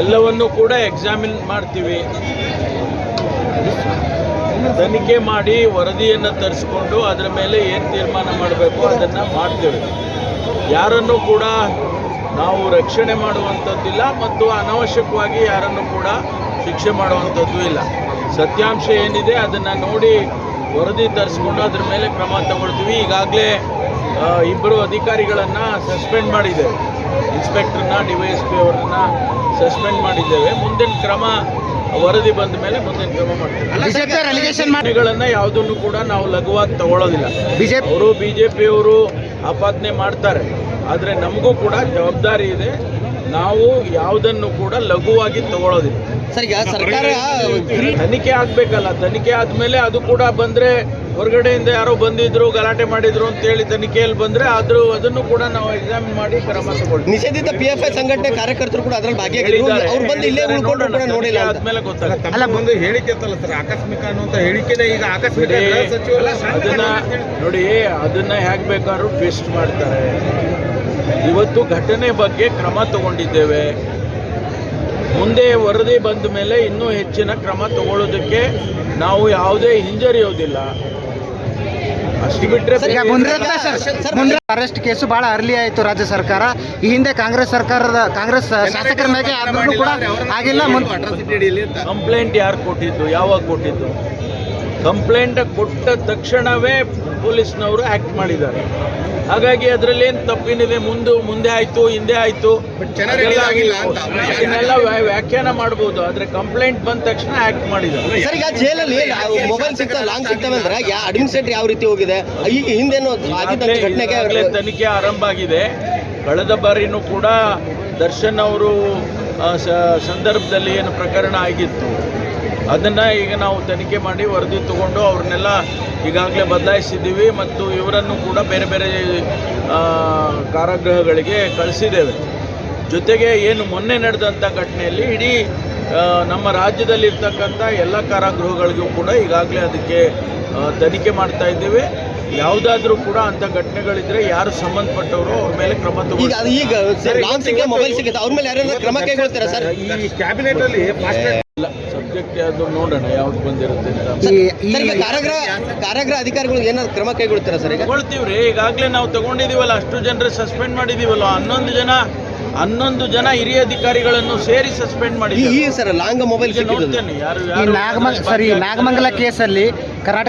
ಎಲ್ಲವನ್ನು ಕೂಡ ಎಕ್ಸಾಮಿನ್ ಮಾಡ್ತೀವಿ. ತನಿಖೆ ಮಾಡಿ ವರದಿಯನ್ನು ತರಿಸ್ಕೊಂಡು ಅದರ ಮೇಲೆ ಏನು ತೀರ್ಮಾನ ಮಾಡಬೇಕು ಅದನ್ನು ಮಾಡ್ತೇವೆ. ಯಾರನ್ನು ಕೂಡ ನಾವು ರಕ್ಷಣೆ ಮಾಡುವಂಥದ್ದಿಲ್ಲ ಮತ್ತು ಅನಾವಶ್ಯಕವಾಗಿ ಯಾರನ್ನು ಕೂಡ ಶಿಕ್ಷೆ ಮಾಡುವಂಥದ್ದು ಇಲ್ಲ. ಸತ್ಯಾಂಶ ಏನಿದೆ ಅದನ್ನು ನೋಡಿ ವರದಿ ತರಿಸ್ಕೊಂಡು ಅದ್ರ ಮೇಲೆ ಕ್ರಮ ತಗೊಳ್ತೀವಿ. ಈಗಾಗಲೇ ಇಬ್ಬರು ಅಧಿಕಾರಿಗಳನ್ನು ಸಸ್ಪೆಂಡ್ ಮಾಡಿದ್ದೇವೆ. ಇನ್ಸ್ಪೆಕ್ಟ್ರನ್ನ ಡಿ ವೈ ಎಸ್ ಪಿ ಅವರನ್ನ ಸಸ್ಪೆಂಡ್ ಮಾಡಿದ್ದೇವೆ. ಮುಂದಿನ ಕ್ರಮ ವರದಿ ಬಂದ ಮೇಲೆ ಮುಂದಿನ ಕ್ರಮ ಮಾಡ್ತೀವಿ. ಯಾವುದನ್ನು ಕೂಡ ನಾವು ಲಘುವಾಗಿ ತಗೊಳ್ಳೋದಿಲ್ಲ ಬಿಜೆಪಿ ಅವರು ಬಿ ಜೆ ಪಿಯವರು ಆಪಾದನೆ ಮಾಡ್ತಾರೆ. ಆದರೆ ನಮಗೂ ಕೂಡ ಜವಾಬ್ದಾರಿ ಇದೆ. ನಾವು ಯಾವುದನ್ನು ಕೂಡ ಲಘುವಾಗಿ ತಗೊಳ್ಳೋದಿಲ್ಲ ಸರ್ ಈಗ ಸರ್ಕಾರ ತನಿಖೆ ಆಗಬೇಕಲ್ಲ. ತನಿಖೆ ಆದಮೇಲೆ ಅದು ಕೂಡ ಬಂದ್ರೆ ಹೊರಗಡೆಯಿಂದ ಯಾರೋ ಬಂದಿದ್ರು ಗಲಾಟೆ ಮಾಡಿದ್ರು ಅಂತ ಹೇಳಿ ತನಿಖೆಯಲ್ಲಿ ಬಂದ್ರೆ ಆದ್ರೂ ಅದನ್ನು ಕೂಡ ನಾವು ಎಕ್ಸಾಮಿನ್ ಮಾಡಿ ಕ್ರಮ ತಗೊಳ್ತೀವಿ ನಿಷೇಧಿತ ಪಿ ಎಫ್ ಐ ಸಂಘಟನೆ ಕಾರ್ಯಕರ್ತರು ಕೂಡ ಅದ್ರಲ್ಲಿ ಭಾಗಿಯಾಗಿದ್ರು. ಹೇಳಿದ್ದಾರೆ. ಅವ್ರು ಬಂದು ಇಲ್ಲೇ ಕೂಡ ನೋಡಿಲ್ಲ. ಆದ್ಮೇಲೆ ಗೊತ್ತಾಗುತ್ತೆ. ಅಲ್ಲ ಒಂದು ಹೇಳಿಕೆ ಸರ್ ಆಕಸ್ಮಿಕ ಅನ್ನುವಂತ ಹೇಳಿಕೆನೇ ಈಗ ಆಕಸ್ಮಿಕ ಅದನ್ನ ನೋಡಿ ಅದನ್ನ ಹೇಗೆ ಬೇಕಾದ್ರೂ ಟ್ವಿಸ್ಟ್ ಮಾಡ್ತಾರೆ. ಇವತ್ತು ಘಟನೆ ಬಗ್ಗೆ ಕ್ರಮ ತಗೊಂಡಿದ್ದೇವೆ. ಮುಂದೆ ವರದಿ ಬಂದ ಮೇಲೆ ಇನ್ನೂ ಹೆಚ್ಚಿನ ಕ್ರಮ ತಗೊಳ್ಳೋದಕ್ಕೆ ನಾವು ಯಾವುದೇ ಹಿಂಜರಿಯೋದಿಲ್ಲ. ಈಗ ಸರ್, ಅರೆಸ್ಟ್ ಕೇಸು ಬಹಳ ಅರ್ಲಿ ಆಯ್ತು ರಾಜ್ಯ ಸರ್ಕಾರ. ಈ ಹಿಂದೆ ಕಾಂಗ್ರೆಸ್ ಸರ್ಕಾರದ ಕಾಂಗ್ರೆಸ್ ಶಾಸಕರ ಮೇಲೆ ಆದ್ರೂ ಕೂಡ ಆಗಿಲ್ಲ ಕಂಪ್ಲೇಂಟ್ ಯಾರು ಕೊಟ್ಟಿದ್ದು? ಯಾವಾಗ ಕೊಟ್ಟಿದ್ದು? ಕಂಪ್ಲೇಂಟ್ ಕೊಟ್ಟ ತಕ್ಷಣವೇ ಪೊಲೀಸ್ನವರು ಆ್ಯಕ್ಟ್ ಮಾಡಿದ್ದಾರೆ. ಹಾಗಾಗಿ ಅದರಲ್ಲಿ ಏನು ತಪ್ಪಿನಿದೆ? ಮುಂದೆ ಮುಂದೆ ಆಯಿತು ಹಿಂದೆ ಆಯಿತು. ಇದನ್ನೆಲ್ಲ ಆಗಿಲ್ಲ ಅಂತ. ಅದನ್ನೆಲ್ಲ ವ್ಯಾಖ್ಯಾನ ಮಾಡ್ಬೋದು. ಆದರೆ ಕಂಪ್ಲೇಂಟ್ ಬಂದ ತಕ್ಷಣ ಆ್ಯಕ್ಟ್ ಮಾಡಿದ್ದಾರೆ. ಸರ್ ಈಗ ಜೈಲಲ್ಲಿ ಮೊಬೈಲ್ ಸಿಗ್ತಾ ಲಾಂಗ್ ಸಿಗ್ತವೆ ಅಂದ್ರೆ ಯಾ ಅಡ್ಮಿನಿಸ್ಟ್ರೇಟರ್ ಯಾವ ರೀತಿ ಹೋಗಿದೆ? ಈಗ ಹಿಂದೇನು ಘಟನೆಗೆ ತನಿಖೆ ಆರಂಭ ಆಗಿದೆ. ಕಳೆದ ಬಾರಿನೂ ಕೂಡ ದರ್ಶನ್ ಅವರು ಸಂದರ್ಭದಲ್ಲಿ ಏನು ಪ್ರಕರಣ ಆಗಿತ್ತು. ಅದನ್ನ ಈಗ ನಾವು ತನಿಖೆ ಮಾಡಿ ವರದಿ ತಗೊಂಡು ಅವ್ರನ್ನೆಲ್ಲ ಈಗಾಗಲೇ ಬದಲಾಯಿಸಿದ್ದೀವಿ ಮತ್ತು ಇವರನ್ನು ಕೂಡ ಬೇರೆ ಬೇರೆ ಕಾರಾಗೃಹಗಳಿಗೆ ಕಳಿಸಿದ್ದೇವೆ. ಜೊತೆಗೆ ಏನು ಮೊನ್ನೆ ನಡೆದಂಥ ಘಟನೆಯಲ್ಲಿ ಇಡೀ ನಮ್ಮ ರಾಜ್ಯದಲ್ಲಿರ್ತಕ್ಕಂಥ ಎಲ್ಲ ಕಾರಾಗೃಹಗಳಿಗೂ ಕೂಡ ಈಗಾಗಲೇ ಅದಕ್ಕೆ ತನಿಖೆ ಮಾಡ್ತಾ ಇದ್ದೇವೆ. ಯಾವುದಾದ್ರೂ ಕೂಡ ಅಂತ ಘಟನೆಗಳಿದ್ರೆ ಯಾರು ಸಂಬಂಧಪಟ್ಟವರು ಅವ್ರ ಮೇಲೆ ಕ್ರಮ ಸರ್ ಈ ಕ್ಯಾಬಿನೆಟ್ ಅಲ್ಲಿ ಫಾಸ್ಟ್ ಅದು ನೋಡೋಣ ಯಾವ್ದು ಬಂದಿರುತ್ತೆ ಅಂತ. ಕಾರಾಗೃಹ ಕಾರಾಗೃಹ ಅಧಿಕಾರಿಗಳು ಏನಾದ್ರು ಕ್ರಮ ಕೈಗೊಳ್ತಾರ ಸರ್ ಈಗ? ತಗೊಳ್ತೀವ್ರಿ ಈಗಾಗಲೇ ನಾವು ತಗೊಂಡಿದೀವಲ್ಲ ಅಷ್ಟು ಜನರ ಸಸ್ಪೆಂಡ್ ಮಾಡಿದೀವಲ್ಲ. ಹನ್ನೊಂದು ಜನ ಹನ್ನೊಂದು ಜನ ಹಿರಿಯ ಅಧಿಕಾರಿಗಳನ್ನು ಸೇರಿ ಸಸ್ಪೆಂಡ್ ಈ ಮಾಡಿದ್ದೀವಿ ಈ ಸರ್ ಲಾಂಗ್ ಮೊಬೈಲ್ ಸಿಕ್ಕಿದ್ದು ನೋಡ್ತೇನೆ ಯಾರು ಈ ಸರಿ ನಾಗಮಂಗಲ ಕೇಸಲ್ಲಿ ಕರ್ನಾಟಕ